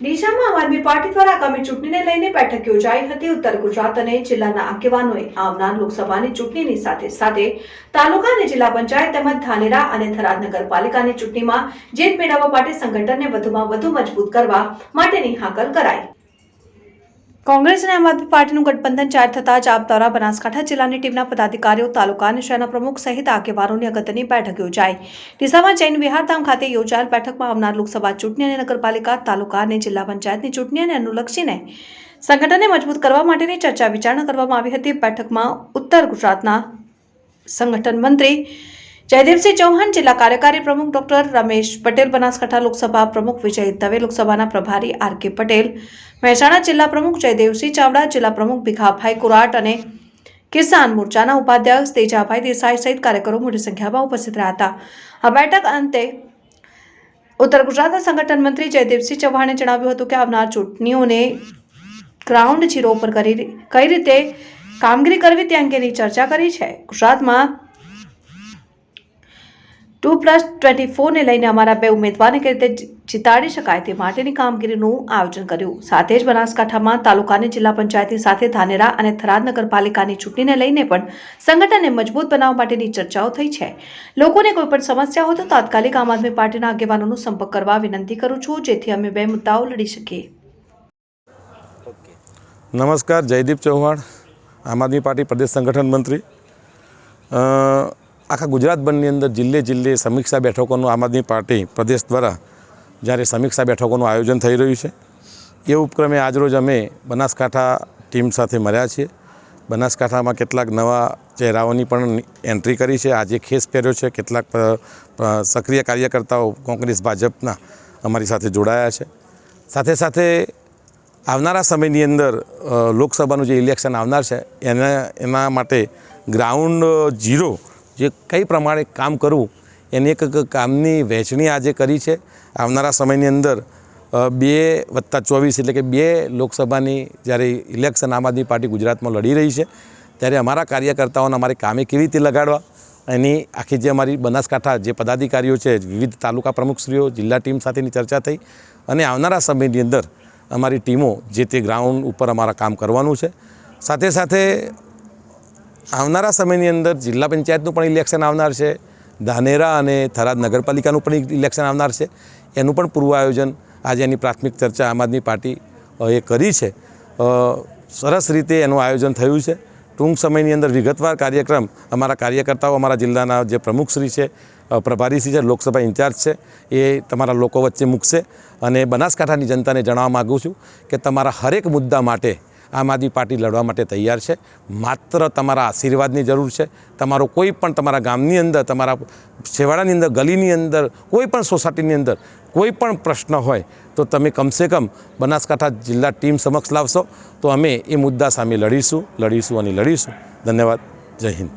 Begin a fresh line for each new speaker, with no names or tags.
ડીસામાં આમ આદમી પાર્ટી દ્વારા આગામી ચૂંટણીને લઈને બેઠક યોજાઈ હતી. ઉત્તર ગુજરાત અને જિલ્લાના આગેવાનોએ આવનાર લોકસભાની ચૂંટણીની સાથે સાથે તાલુકા અને જિલ્લા પંચાયત તેમજ ધાનેરા અને થરાદ નગરપાલિકાની ચૂંટણીમાં જીત મેળવવા માટે સંગઠનને વધુમાં વધુ મજબૂત કરવા માટેની હાકલ કરાઈ. કોંગ્રેસ અને આમ આદમી પાર્ટીનું ગઠબંધન જાહેર થતા જ આપ દ્વારા બનાસકાંઠા જિલ્લાની ટીમના પદાધિકારીઓ, તાલુકા અને શહેરના પ્રમુખ સહિત આગેવાનોની અગત્યની બેઠક યોજાઈ. ડીસામાં જૈન વિહારધામ ખાતે યોજાયેલ બેઠકમાં આવનાર લોકસભા ચૂંટણી અને નગરપાલિકા, તાલુકા અને જિલ્લા પંચાયતની ચૂંટણી અને અનુલક્ષીને સંગઠનને મજબૂત કરવા માટેની ચર્ચા વિચારણા કરવામાં આવી હતી. બેઠકમાં ઉત્તર ગુજરાતના સંગઠન મંત્રી જયદેવસિંહ ચૌહાણ જિલ્લા કાર્યકારી પ્રમુખ ડોક્ટર રમેશ પટેલ, બનાસકાંઠા લોકસભા પ્રમુખ વિજય દવે, લોકસભાના પ્રભારી આર કે પટેલ, મહેસાણા જિલ્લા પ્રમુખ જયદેવસિંહ ચાવડા, જિલ્લા પ્રમુખ ભીખાભાઈ કુરાટ અને કિસાન મોરચાના ઉપાધ્યક્ષ તેજાભાઈ દેસાઈ સહિત કાર્યકરો મોટી સંખ્યામાં ઉપસ્થિત રહ્યા હતા. આ બેઠક અંતે ઉત્તર ગુજરાતના સંગઠન મંત્રી જયદેવસિંહ ચૌહાણે જણાવ્યું હતું કે આવનાર ચૂંટણીઓને ગ્રાઉન્ડ ઝીરો પર કરી કઈ રીતે કામગીરી કરવી તે અંગેની ચર્ચા કરી છે. ગુજરાતમાં ટુ પ્લસ ટ્વેન્ટી ફોરને લઈને અમારા બે ઉમેદવારને કઈ રીતે જીતાડી શકાય તે માટેની કામગીરીનું આયોજન કર્યું. સાથે જ બનાસકાંઠામાં તાલુકાની જિલ્લા પંચાયતની સાથે ધાનેરા અને થરાદ નગરપાલિકાની ચૂંટણીને લઈને પણ સંગઠનને મજબૂત બનાવવા માટેની ચર્ચાઓ થઈ છે. લોકોને કોઈ પણ સમસ્યા હોય તો તાત્કાલિક આમ આદમી પાર્ટીના આગેવાનોનો સંપર્ક કરવા વિનંતી કરું છું, જેથી અમે બે મુદ્દાઓ લડી શકીએ.
નમસ્કાર, જયદીપ ચૌહાણ, આમ આદમી પાર્ટી પ્રદેશ સંગઠન મંત્રી. આખા ગુજરાતભરની અંદર જિલ્લે જિલ્લે સમીક્ષા બેઠકોનું આમ આદમી પાર્ટી પ્રદેશ દ્વારા જ્યારે સમીક્ષા બેઠકોનું આયોજન થઈ રહ્યું છે, એ ઉપક્રમે આજરોજ અમે બનાસકાંઠા ટીમ સાથે મળ્યા છીએ. બનાસકાંઠામાં કેટલાક નવા ચહેરાઓની પણ એન્ટ્રી કરી છે. આજે ખેસ પહેર્યો છે. કેટલાક સક્રિય કાર્યકર્તાઓ કોંગ્રેસ, ભાજપના અમારી સાથે જોડાયા છે. સાથે સાથે આવનારા સમયની અંદર લોકસભાનું જે ઇલેક્શન આવનાર છે, એના એના માટે ગ્રાઉન્ડ ઝીરો જે કઈ પ્રમાણે કામ કરવું, એની એક કામની વહેંચણી આજે કરી છે. આવનારા સમયની અંદર બે વત્તા ચોવીસ એટલે કે બે લોકસભાની જ્યારે ઇલેક્શન આમ આદમી પાર્ટી ગુજરાતમાં લડી રહી છે, ત્યારે અમારા કાર્યકર્તાઓને અમારે કામે કેવી રીતે લગાડવા? એની આખી જે અમારી બનાસકાંઠા જે પદાધિકારીઓ છે, વિવિધ તાલુકા પ્રમુખશ્રીઓ, જિલ્લા ટીમ સાથેની ચર્ચા થઈ અને આવનારા સમયની અંદર અમારી ટીમો જે તે ગ્રાઉન્ડ ઉપર અમારા કામ કરવાનું છે. સાથે સાથે આવનારા સમયની અંદર જિલ્લા પંચાયતનું પણ ઇલેક્શન આવનાર છે. ધાનેરા અને થરાદ નગરપાલિકાનું પણ ઇલેક્શન આવનાર છે. એનું પણ પૂર્વ આયોજન આજે એની પ્રાથમિક ચર્ચા આમ આદમી પાર્ટી એ કરી છે. સરસ રીતે એનું આયોજન થયું છે. ટૂંક સમયની અંદર વિગતવાર કાર્યક્રમ અમારા કાર્યકર્તાઓ, અમારા જિલ્લાના જે પ્રમુખશ્રી છે પ્રભારીશ્રી છે, લોકસભા ઇન્ચાર્જ છે, એ તમારા લોકો વચ્ચે મૂકશે. અને બનાસકાંઠાની જનતાને જણાવવા માગું છું કે તમારા હરેક મુદ્દા માટે આમ આદમી પાર્ટી લડવા માટે તૈયાર છે. માત્ર તમારા આશીર્વાદની જરૂર છે. તમારો કોઈ પણ તમારા ગામની અંદર, તમારા છેવાડાની અંદર, ગલીની અંદર, કોઈ પણ સોસાયટીની અંદર કોઈ પણ પ્રશ્ન હોય તો તમે કમસે કમ બનાસકાંઠા જિલ્લા ટીમ સમક્ષ લાવશો તો અમે એ મુદ્દા સામે લડીશું લડીશું અને લડીશું. ધન્યવાદ. જય હિન્દ.